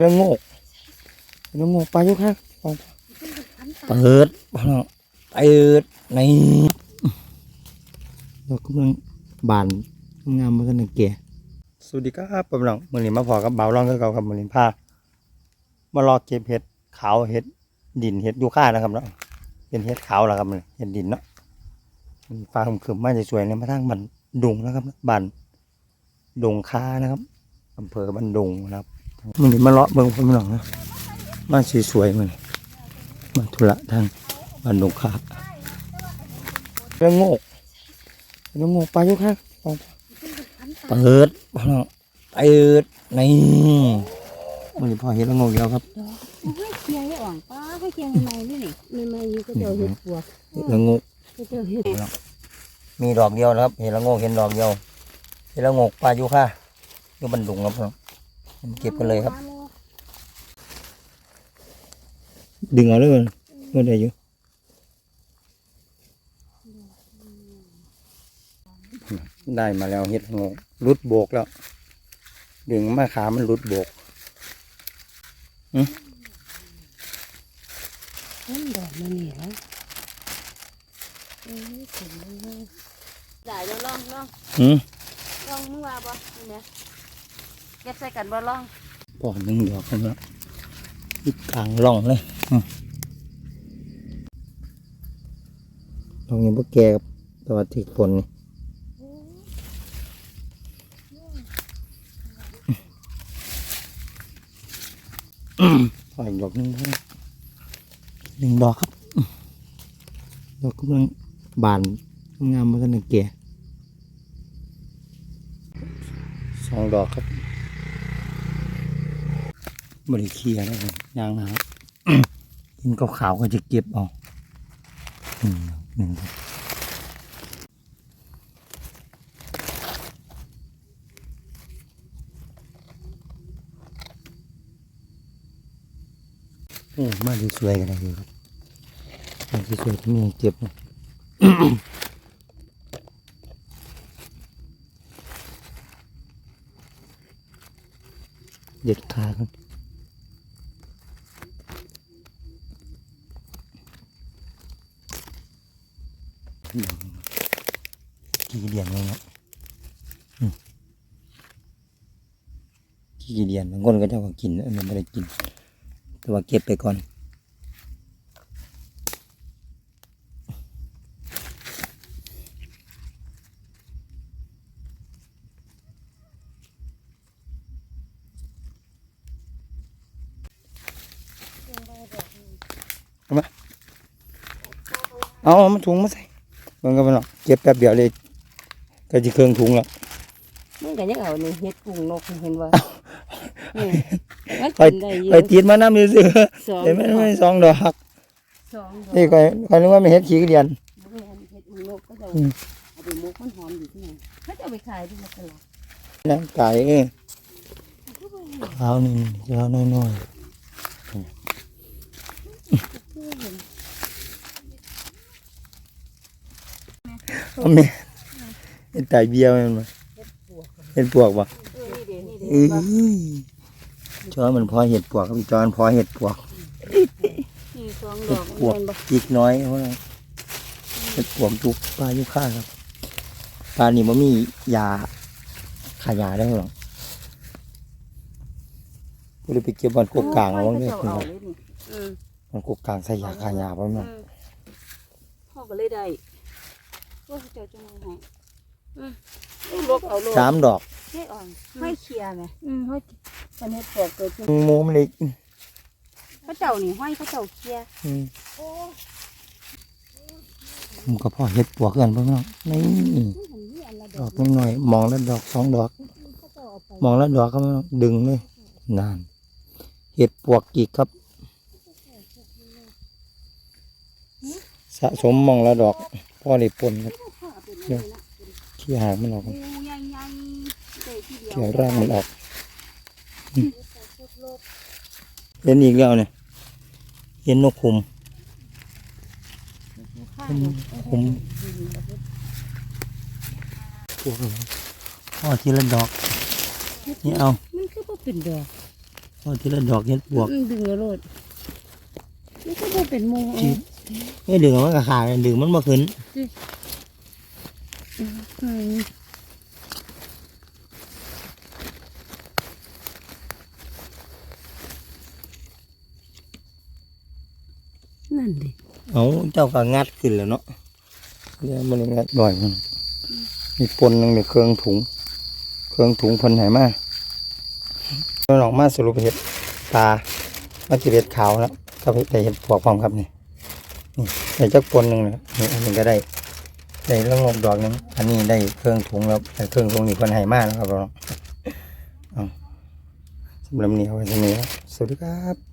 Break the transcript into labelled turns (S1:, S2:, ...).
S1: เรื่องโง่เรื่องโง่ไปอยู่ครับเปิดพ่อน้องเปิดนี่เรากำลังบานงามมากันหนึ่งเกียสวัสดีครับพ่อน้องมือนี้มาพอกับเบาล่องคือเก่ากับมือนี้พามารอเก็บเห็ดขาวเห็ดดินเห็ดยูค่านะครับเนาะเป็นเห็ดขาวแล้วครับมันเห็ดดินเนาะฟ้าขึ้มๆมาจะสวยๆเลยมาทางบันดุงนะครับบันดงค้านะครับอำเภอบันดุงนะครับ มันนี่มาเลาะเบิ่งผมหน่อยนะมาสวยๆมันมาธุระทางบ้านดงคาเรื่องโง่เรื่องโง่ไปอยู่ครับเปิดพ่อน้องเปิดนี่มันนี่พอเห็นแล้วโง่อีกแล้วครับ
S2: ให้เคียงให้อ่องป้าให้เคียงใหม่ๆนี่นี่ใหม่ๆอยู่ก็เดี๋ยวเห็ดปวก
S1: เห็นแล้วโง่
S2: ก็เดี๋ยวเห็ด
S1: มีดอกเดียวนะครับ เห็นแล้วโง่เห็นดอกเดียวเห็นแล้วโง่ปลาอยู่ค่ะอยู่บันดุงครับพ่อน้อง เก็บกันเลยครับ ดึงเอาเลยมันมันได้อยู่ได้มาแล้วเห็ดโงกรุดโบกแล้ว ดึงมาขามันรุดโบก
S2: นั่นดอกมันนี่แล้วเอ้ยถึงเลยได้เดี๋ยวลองลอง
S1: อืม
S2: ลองมึงว่าบ่นี่แหม เก็บใส่กันบ่ลอง
S1: ปอดหนึ่งดอกแล้วอีกกลางร่องเลยอืมตรงนี้พวกแกครับต่ว่าที่ผลนี่ปล่อยดอกหนึ่งหนึ่งดอกครับดอกกำลังบานงามมากันหนึ่งแก่สองดอกครับ บริเคลียร์แล้วครับยางหากินขาวๆก็จะเก็บอาหนึ่งดอกหนึ่งโอ้มาดีสวยกันเลยครับมาดีสวยที่นี่เก็บนะเด็ดขาค รับกี่เดียนเลยเนาะกี่เดียนบางคนก็จะว่ากินอันไม่ได้กิน แต่ว่าเก็บไปก่อนเอาเอามาถุงมาใส่ เบิ่งกันไปหรอกเก็บแป๊บเดียวเลยก็จะเครื่องถุงแล้ว
S2: มึงก็ยังเอานี่เห็ดกุ้งนกเห็นบ่นี่มัน
S1: ไป
S2: กินได้อยู่
S1: ไปตีนมาน้ำมือซื้อ
S2: สอง
S1: เห็นไหม
S2: ดอก
S1: ไม่สองดอก
S2: สองดอก
S1: นี่ก็ก็นึกว่าไม่เห็ดขี้กระเดียน
S2: บ่แม่นเห็ดกุ้งนกก็จะ
S1: อืม
S2: เอาไปมุกมันหอมอยู่ที่ไหนเขาจะเอาไปขายที่ตลาด
S1: น้ำไก่เองขาวนี่ขาวน้อยๆ เอาแม่เห็ดไตเบี้ยวมันมาเห็ดปวกป่ะ
S2: เออนี่เด้นี่เด้
S1: เอ้ยจอยมันพอเห็ดปวกครับจอยมันพอเห็ดปวก
S2: นี่สองด
S1: เห็
S2: อ
S1: ด
S2: ก
S1: ปวก
S2: แม่นบ่
S1: อีกน้อยเพราะอะไรเห็ดปวกทุกปลายุค่าครับปลานี่มันมียาขายาได้หรอก็เลยไปเก็บมันกกกลางเอาไว้เลย
S2: เขาเอาเลยนี่อืม
S1: มันกกกลางใส่ยาขายาเพราะมัน
S2: พ่อก็เลยได้ ว่าเจ้าจะมาให้อืมลูกเอาลูก
S1: สามดอก
S2: เฮ็ดอ่อนห้อยเคียไหมอืมห้อยมันเฮ็ดปวกเกิดขึ้น
S1: หมูมันเล็ก
S2: เขาเจ้านี่ห้อยเขาเจ้าเคีย
S1: อืมผมก็พอเห็ดปวกกันเพื่อนองนี่
S2: มันมีอันละด
S1: ด
S2: อ
S1: อกกน้อยๆมองแล้วดอกสองดอก
S2: เขาเจ้าเอาไป
S1: มองแล้วดอกก็ไม่ต้องดึงเลยนานเห็ดปวกอีกครับ สะสมมองแล้วดอก พ่อได้ปนครับ
S2: พ่อเอาไปเลยนะ
S1: ขี้หางมันออก
S2: โอ้ใหญ่ใหญ่ๆได้ทีเดียว
S1: เขียวร่างมันออกอืมเห็นอีกแล้วเนี่ยเห็นนกขุม
S2: ข้างเนี่ย
S1: ขุมพวกพ่อทีละดอกนี่เอา
S2: มันคือบ่เป็นดอก
S1: พอทีละดอกเห็ดปวก
S2: อืมดึงเอาโลดนี่ก็บ่เป็นหมู
S1: จิ๊ บเอ้ยดึงออกมันก็ขาดดึงมันบ่ขึ้น
S2: อืมนั่นดิ
S1: เอาเจ้าก็งัดขึ้นแล้วเนาะเดี๋ยวมันงัดบ่อยมันมีปนหนึงในเครื่องถุง เครื่องถุงเพันไหมาเราลองมาสรุปเห็ดตามาจิเห็ดขาวแล้วก็ได้เห็ดปวกพร้อมครับนี่นี่ ได้จักปนหนึ่งนะนี่อันนี้ก็ได้ ได้ละงกดอกหนึงอันนี้ได้เครื่องถุงแล้วแต่เครื่องถุงนี่คนให้มากนะครับเราสำหรับนี้เอาไว้ที่นี่ครับสวัสดีครับ